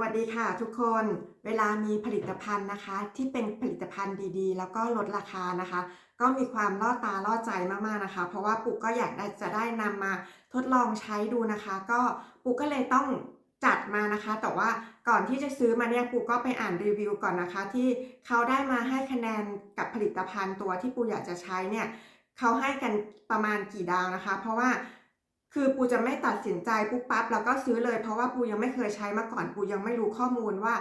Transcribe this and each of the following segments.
วัสดีค่ะทุกคนเวลามีผลิตภัณฑ์นะคะ ที่เป็นผลิตภัณฑ์ดีๆ แล้วก็ลดราคานะคะ ก็มีความล่อตาล่อใจมากๆนะคะ เพราะว่าปุ๊กก็อยากจะได้นำมาทดลองใช้ดูนะคะ ก็ปุ๊กก็เลยต้องจัดมานะคะ แต่ว่าก่อนที่จะซื้อมาเนี่ยปุ๊กก็ไปอ่านรีวิวก่อนนะคะ ที่เขาได้มาให้คะแนนกับผลิตภัณฑ์ตัวที่ปูอยากจะใช้เนี่ยเขาให้กันประมาณกี่ดาวนะคะ เพราะว่า คือปูจะไม่ตัดสินใจปุ๊บปั๊บแล้วก็ซื้อเลย เพราะว่าปูยังไม่เคยใช้มาก่อนปูยังไม่รู้ข้อมูลว่า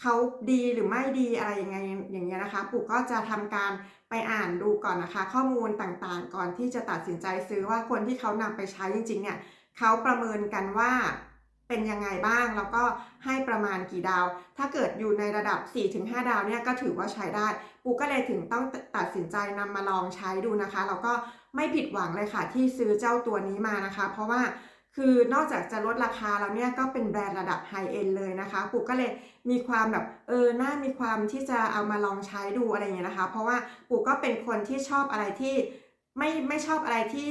เขาดีหรือไม่ดีอะไรยังไงอย่างเงี้ยนะคะ ปูก็จะทำการไปอ่านดูก่อนนะคะ ข้อมูลต่างๆ ก่อนที่จะตัดสินใจซื้อว่าคนที่เขานำไปใช้จริง ๆ เนี่ยเขาประเมินกันว่าเป็นยังไงบ้างแล้วก็ให้ประมาณกี่ดาว ถ้าเกิดอยู่ในระดับ 4-5 ดาวเนี่ยก็ถือว่าใช้ได้ ปูก็เลยถึงต้องตัดสินใจนำมาลองใช้ดูนะคะ แล้วก็ ไม่ผิดหวังเลยค่ะที่ซื้อเจ้าตัวนี้มานะคะ เพราะว่าคือนอกจากจะลดราคาแล้วเนี่ยก็เป็นแบรนด์ระดับไฮเอ็นเลยนะคะปูก็เลยมีความแบบเออน่ามีความที่จะเอามาลองใช้ดูอะไรอย่างเงี้ยนะคะ เพราะว่าปูก็เป็นคนที่ชอบอะไรที่ไม่ไม่ชอบอะไรที่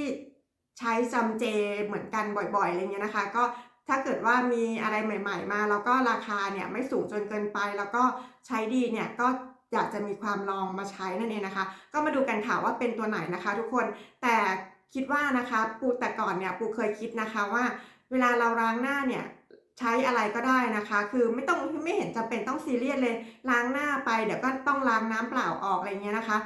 ใช้จำเจเหมือนกันบ่อยๆอะไรเงี้ยนะคะ ก็ถ้าเกิดว่ามีอะไรใหม่ ๆ มา แล้วก็ราคาเนี่ยไม่สูงจนเกินไป แล้วก็ใช้ดีเนี่ยก็ อยากจะมีความลองมาใช้นั่นเองนะคะ ก็มาดูกันค่ะว่าเป็นตัวไหนนะคะทุกคนแต่คิดว่านะคะปูแต่ก่อนเนี่ยปูเคยคิดนะคะว่า เวลาเราล้างหน้าเนี่ยใช้อะไรก็ได้นะคะ คือไม่ต้องไม่เห็นจำเป็นต้องซีเรียสเลยล้างหน้าไปเดี๋ยวก็ต้องล้างน้ำเปล่าออกอะไรเงี้ยนะคะ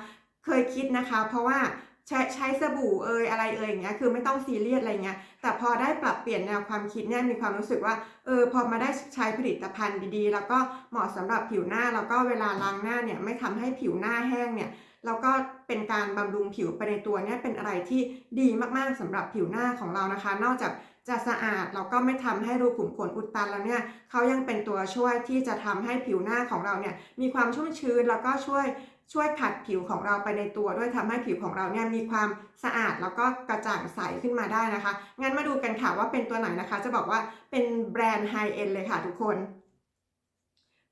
เคยคิดนะคะ เพราะว่า ใช้ใช้สบู่เอยอะไรเอยอย่างเงี้ยคือไม่ต้องซีเรียสอะไรเงี้ยแต่พอได้ปรับเปลี่ยนแนวความคิดเนี่ยมีความรู้สึกว่าเออพอมาได้ใช้ผลิตภัณฑ์ดีๆ แล้วก็เหมาะสำหรับผิวหน้าแล้วก็เวลาล้างหน้าเนี่ยไม่ทำให้ผิวหน้าแห้งเนี่ยแล้วก็เป็นการบำรุงผิวไปในตัวเนี่ยเป็นอะไรที่ดีมากๆสำหรับผิวหน้าของเรานะคะ นอกจากจะสะอาดแล้วก็ไม่ทำให้รูขุมขนอุดตันแล้วเนี่ยเขายังเป็นตัวช่วยที่จะทำให้ผิวหน้าของเราเนี่ยมีความชุ่มชื้นแล้วก็ช่วย ช่วยขัดผิวของเราไปในตัวด้วยทำให้ผิวของเราเนี่ยมีความสะอาดแล้วก็กระจ่างใสขึ้นมาได้นะคะ งั้นมาดูกันค่ะว่าเป็นตัวไหนนะคะ จะบอกว่าเป็นแบรนด์ไฮเอ็นเลยค่ะทุกคน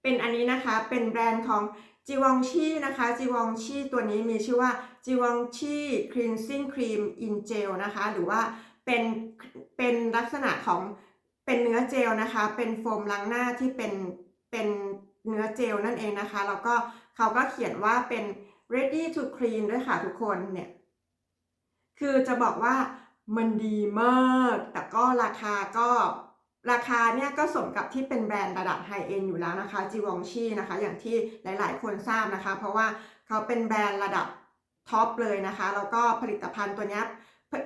เป็นอันนี้นะคะเป็นแบรนด์ของจีวองชีนะคะจีวองชีตัวนี้มีชื่อว่าจีวองชีคลีนซิ่งครีมอินเจลนะคะ หรือว่าเป็นเป็นลักษณะของเป็นเนื้อเจลนะคะ เป็นโฟมล้างหน้าที่เป็นเป็นเนื้อเจลนั่นเองนะคะ แล้วก็ เขาก็เขียนว่าเป็น ready to clean ด้วยค่ะทุกคนเนี่ย คือจะบอกว่ามันดีมาก แต่ก็ราคาก็ราคาเนี่ยก็สมกับที่เป็นแบรนด์ระดับไฮเอ็นอยู่แล้วนะคะจีวองชีนะคะ อย่างที่หลาย ๆ คนทราบนะคะ เพราะว่าเขาเป็นแบรนด์ระดับท็อปเลยนะคะ แล้วก็ผลิตภัณฑ์ตัวนี้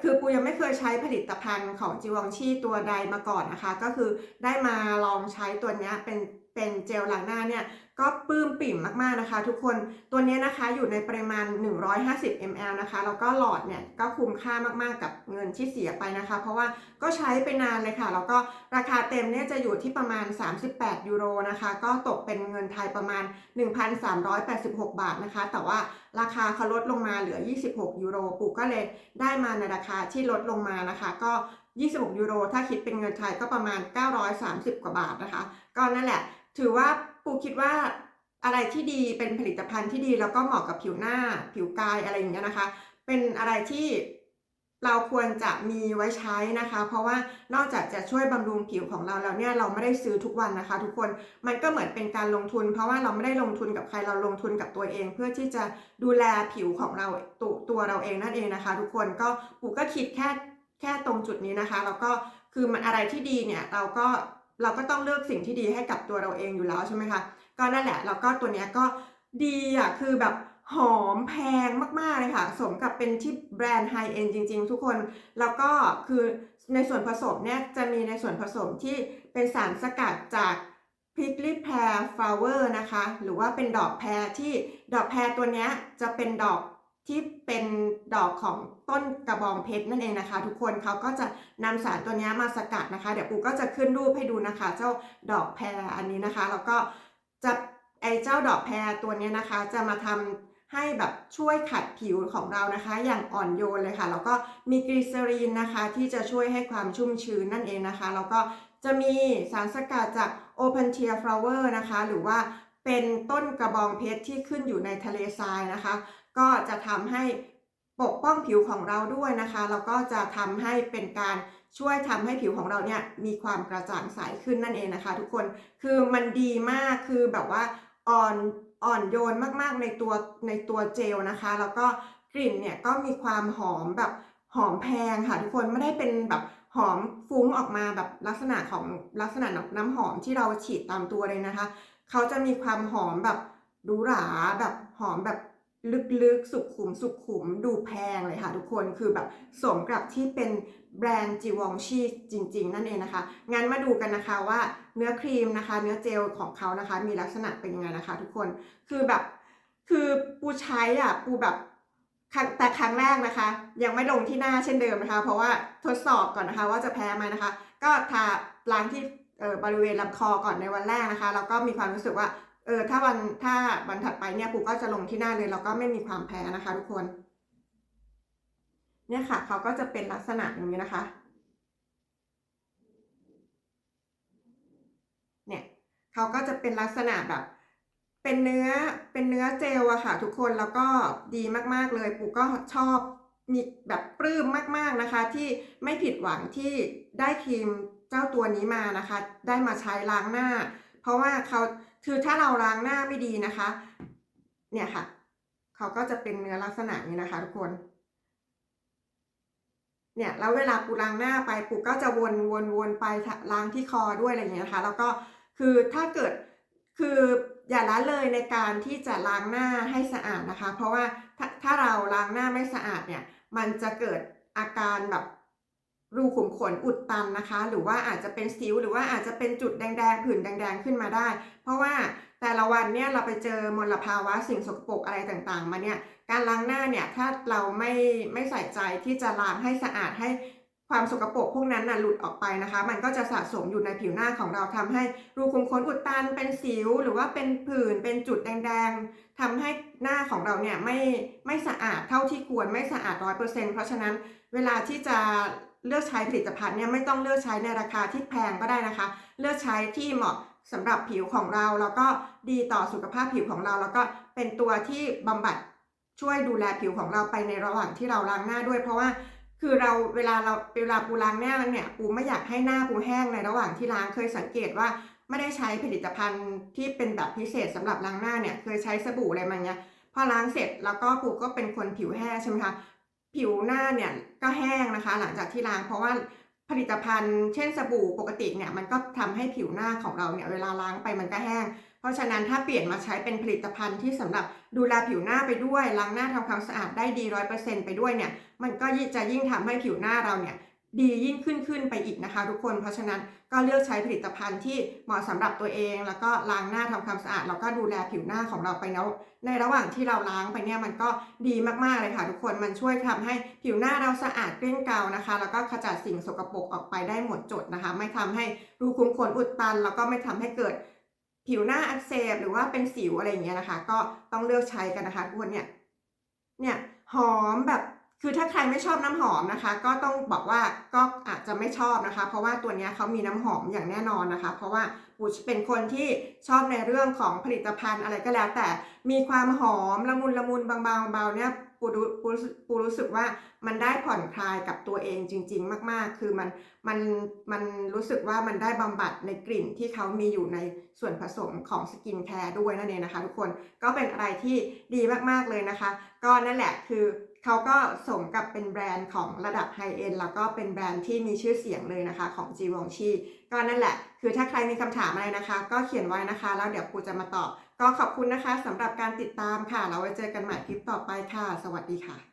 คือปูยังไม่เคยใช้ผลิตภัณฑ์ของจีวองชีตัวใดมาก่อนนะคะ ก็คือได้มาลองใช้ตัวนี้เป็น เป็นเจลล้างหน้าเนี่ยก็ปลื้มปิ่มมากๆนะคะ ทุกคนตัวนี้นะคะอยู่ในปริมาณ 150 ml นะคะแล้วก็หลอดเนี่ยก็คุ้มค่ามากๆกับเงินที่เสียไปนะคะ เพราะว่าก็ใช้ไปนานเลยค่ะ แล้วก็ราคาเต็มเนี่ยจะอยู่ที่ประมาณ 38 ยูโรนะคะ ก็ตกเป็นเงินไทยประมาณ 1,386 บาทนะคะ แต่ว่าราคาเขาลดลงมาเหลือ 26 ยูโรปูก็เลยได้มาในราคาที่ลดลงมานะคะ ก็26 ยูโร ถ้าคิดเป็นเงินไทยก็ประมาณ 930 กว่าบาทนะคะ ก็นั่นแหละ ถือว่าปูคิดว่าอะไรที่ดีเป็นผลิตภัณฑ์ที่ดีแล้วก็เหมาะกับผิวหน้าผิวกายอะไรอย่างเงี้ยนะคะ เป็นอะไรที่เราควรจะมีไว้ใช้นะคะ เพราะว่านอกจากจะช่วยบำรุงผิวของเราแล้วเนี่ยเราไม่ได้ซื้อทุกวันนะคะ ทุกคนมันก็เหมือนเป็นการลงทุน เพราะว่าเราไม่ได้ลงทุนกับใครเราลงทุนกับตัวเอง เพื่อที่จะดูแลผิวของเราตัวตัวเราเองนั่นเองนะคะ ทุกคนก็ปูก็คิดแค่แค่ตรงจุดนี้นะคะแล้วก็คือมันอะไรที่ดีเนี่ยเราก็ เราก็ต้องเลือกสิ่งที่ดีให้กับตัวเราเองอยู่แล้วใช่ไหมคะ ก็นั่นแหละแล้วก็ตัวเนี้ยก็ดีอะคือแบบหอมแพงมากๆเลยค่ะ สมกับเป็นที่แบรนด์ไฮเอ็นจริง ๆ ทุกคน แล้วก็คือในส่วนผสมเนี่ยจะมีในส่วนผสมที่เป็นสารสกัดจาก prickly pear flower นะคะ หรือว่าเป็นดอกแพรที่ดอกแพรตัวเนี้ยจะเป็นดอก ที่เป็นดอกของต้นกระบองเพชรนั่นเองนะคะ ทุกคนเขาก็จะนำสารตัวนี้มาสกัดนะคะ เดี๋ยวปูก็จะขึ้นรูปให้ดูนะคะ เจ้าดอกแพรอันนี้นะคะแล้วก็จะไอเจ้าดอกแพรตัวนี้นะคะ จะมาทำให้แบบช่วยขัดผิวของเรานะคะ อย่างอ่อนโยนเลยค่ะ แล้วก็มีกลีเซอรีนนะคะ ที่จะช่วยให้ความชุ่มชื้นนั่นเองนะคะ แล้วก็จะมีสารสกัดจาก Open Tear Flower นะคะ หรือว่าเป็นต้นกระบองเพชรที่ขึ้นอยู่ในทะเลทรายนะคะ ก็จะทำให้ปกป้องผิวของเราด้วยนะคะแล้วก็จะทำให้เป็นการช่วยทำให้ผิวของเราเนี่ยมีความกระจ่างใสขึ้นนั่นเองนะคะ ทุกคนคือมันดีมากคือแบบว่าอ่อนอ่อนโยนมากๆในตัวในตัวเจลนะคะ แล้วก็กลิ่นเนี่ยก็มีความหอมแบบหอมแพงค่ะ ทุกคนไม่ได้เป็นแบบหอมฟุ้งออกมาแบบลักษณะของลักษณะน้ำหอมที่เราฉีดตามตัวเลยนะคะ เขาจะมีความหอมแบบหรูหราแบบหอมแบบ ลึกๆ สุขุมสุขุมดูแพงเลยค่ะทุกคนคือแบบสมกับที่เป็นแบรนด์จีวองชีจริง ๆ นั่นเองนะคะ งั้นมาดูกันนะคะว่าเนื้อครีมนะคะ เนื้อเจลของเขานะคะ มีลักษณะเป็นยังไงนะคะ ทุกคนคือแบบคือปูใช้อะปูแบบแต่ครั้งแรกนะคะ ยังไม่ลงที่หน้าเช่นเดิมนะคะ เพราะว่าทดสอบก่อนนะคะ ว่าจะแพ้ไหมนะคะ ก็ทาล้างที่บริเวณลำคอก่อนในวันแรกนะคะแล้วก็มีความรู้สึกว่า เออถ้าวันถ้าวันถัดไปเนี่ยปูก็จะลงที่หน้าเลยแล้วก็ไม่มีความแพ้นะคะ ทุกคน เนี่ยค่ะเขาก็จะเป็นลักษณะอย่างนี้นะคะ เนี่ยเขาก็จะเป็นลักษณะแบบ เป็นเนื้อเป็นเนื้อเจลอะค่ะ ทุกคนแล้วก็ดีมากๆเลยปูก็ชอบมีแบบปลื้มมากๆนะคะ ที่ไม่ผิดหวังที่ได้ครีมเจ้าตัวนี้มานะคะ ได้มาใช้ล้างหน้า เพราะว่าเขา คือถ้าเราล้างหน้าไม่ดีนะคะ เนี่ยค่ะ เขาก็จะเป็นเนื้อลักษณะนี้นะคะ ทุกคน เนี่ยแล้วเวลาปูล้างหน้าไปปูก็จะวนวนวนไปล้างที่คอด้วยอะไรอย่างเงี้ยนะคะ แล้วก็คือถ้าเกิดคืออย่าละเลยในการที่จะล้างหน้าให้สะอาดนะคะ เพราะว่าถ้าถ้าเราล้างหน้าไม่สะอาดเนี่ย มันจะเกิดอาการแบบ รูขุมขนอุดตันนะคะ หรือว่าอาจจะเป็นสิว หรือว่าอาจจะเป็นจุดแดงๆผื่นแดง ๆ ขึ้นมาได้ เพราะว่าแต่ละวันเนี่ยเราไปเจอมลภาวะสิ่งสกปรกอะไรต่างๆ มาเนี่ยการล้างหน้าเนี่ยถ้าเราไม่ไม่ใส่ใจที่จะล้างให้สะอาดให้ความสกปรกพวกนั้นน่ะหลุดออกไปนะคะ มันก็จะสะสมอยู่ในผิวหน้าของเราทำให้รูขุมขนอุดตันเป็นสิว หรือว่าเป็นผื่นเป็นจุดแดงๆทำให้หน้าของเราเนี่ยไม่ไม่สะอาดเท่าที่ควรไม่สะอาดร้อยเปอร์เซ็นต์เพราะฉะนั้นเวลาที่จะ เลือกใช้ผลิตภัณฑ์เนี่ยไม่ต้องเลือกใช้ในราคาที่แพงก็ได้นะคะ เลือกใช้ที่เหมาะสำหรับผิวของเราแล้วก็ดีต่อสุขภาพผิวของเรา แล้วก็เป็นตัวที่บำบัดช่วยดูแลผิวของเราไปในระหว่างที่เราล้างหน้าด้วย เพราะว่าคือเราเวลาเราเวลาปูล้างหน้าเนี่ยปูไม่อยากให้หน้าปูแห้งในระหว่างที่ล้างเคยสังเกตว่าไม่ได้ใช้ผลิตภัณฑ์ที่เป็นแบบพิเศษสำหรับล้างหน้าเนี่ยเคยใช้สบู่อะไรมาเนี้ยพอล้างเสร็จแล้วก็ปูก็เป็นคนผิวแห้งใช่ไหมคะ ผิวหน้าเนี่ยก็แห้งนะคะ หลังจากที่ล้างเพราะว่าผลิตภัณฑ์เช่นสบู่ปกติเนี่ยมันก็ทำให้ผิวหน้าของเราเนี่ยเวลาล้างไปมันก็แห้ง เพราะฉะนั้นถ้าเปลี่ยนมาใช้เป็นผลิตภัณฑ์ที่สำหรับดูแลผิวหน้าไปด้วยล้างหน้าทำความสะอาดได้ดีร้อยเปอร์เซ็นต์ไปด้วยเนี่ยมันก็จะยิ่งทำให้ผิวหน้าเราเนี่ย ดียิ่งขึ้นขึ้นไปอีกนะคะ ทุกคน เพราะฉะนั้นก็เลือกใช้ผลิตภัณฑ์ที่เหมาะสำหรับตัวเอง แล้วก็ล้างหน้าทำความสะอาด แล้วก็ดูแลผิวหน้าของเราไปแล้วในระหว่างที่เราล้างไปเนี่ยมันก็ดีมากๆเลยค่ะ ทุกคน มันช่วยทำให้ผิวหน้าเราสะอาดเกลี้ยงเกลานะคะ แล้วก็ขจัดสิ่งสกปรกออกไปได้หมดจดนะคะ ไม่ทำให้รูขุมขนอุดตัน แล้วก็ไม่ทำให้เกิดผิวหน้าอักเสบหรือว่าเป็นสิวอะไรอย่างเงี้ยนะคะ ก็ต้องเลือกใช้กันนะคะทุกคนเนี่ย เนี่ยหอมแบบ คือถ้าใครไม่ชอบน้ำหอมนะคะ ก็ต้องบอกว่าก็อาจจะไม่ชอบนะคะ เพราะว่าตัวนี้เขามีน้ำหอมอย่างแน่นอนนะคะ เพราะว่าปูเป็นคนที่ชอบในเรื่องของผลิตภัณฑ์อะไรก็แล้ว แต่มีความหอมละมุนละมุนบางๆเบาๆเนี่ยปูรู้ปูปูรู้สึกว่ามันได้ผ่อนคลายกับตัวเองจริง ๆ มากๆ คือมันมันมันรู้สึกว่ามันได้บำบัดในกลิ่นที่เขามีอยู่ในส่วนผสมของสกินแคร์ด้วยนั่นเองนะคะ ทุกคนก็เป็นอะไรที่ดีมากๆเลยนะคะ ก็นั่นแหละคือ เขาก็สมกับเป็นแบรนด์ของระดับไฮเอ็นแล้วก็เป็นแบรนด์ที่มีชื่อเสียงเลยนะคะของจีวองชีก็นั่นแหละ คือถ้าใครมีคำถามอะไรนะคะ ก็เขียนไว้นะคะ แล้วเดี๋ยวครูจะมาตอบ ก็ขอบคุณนะคะสำหรับการติดตามค่ะ เราไว้เจอกันใหม่คลิปต่อไปค่ะ สวัสดีค่ะ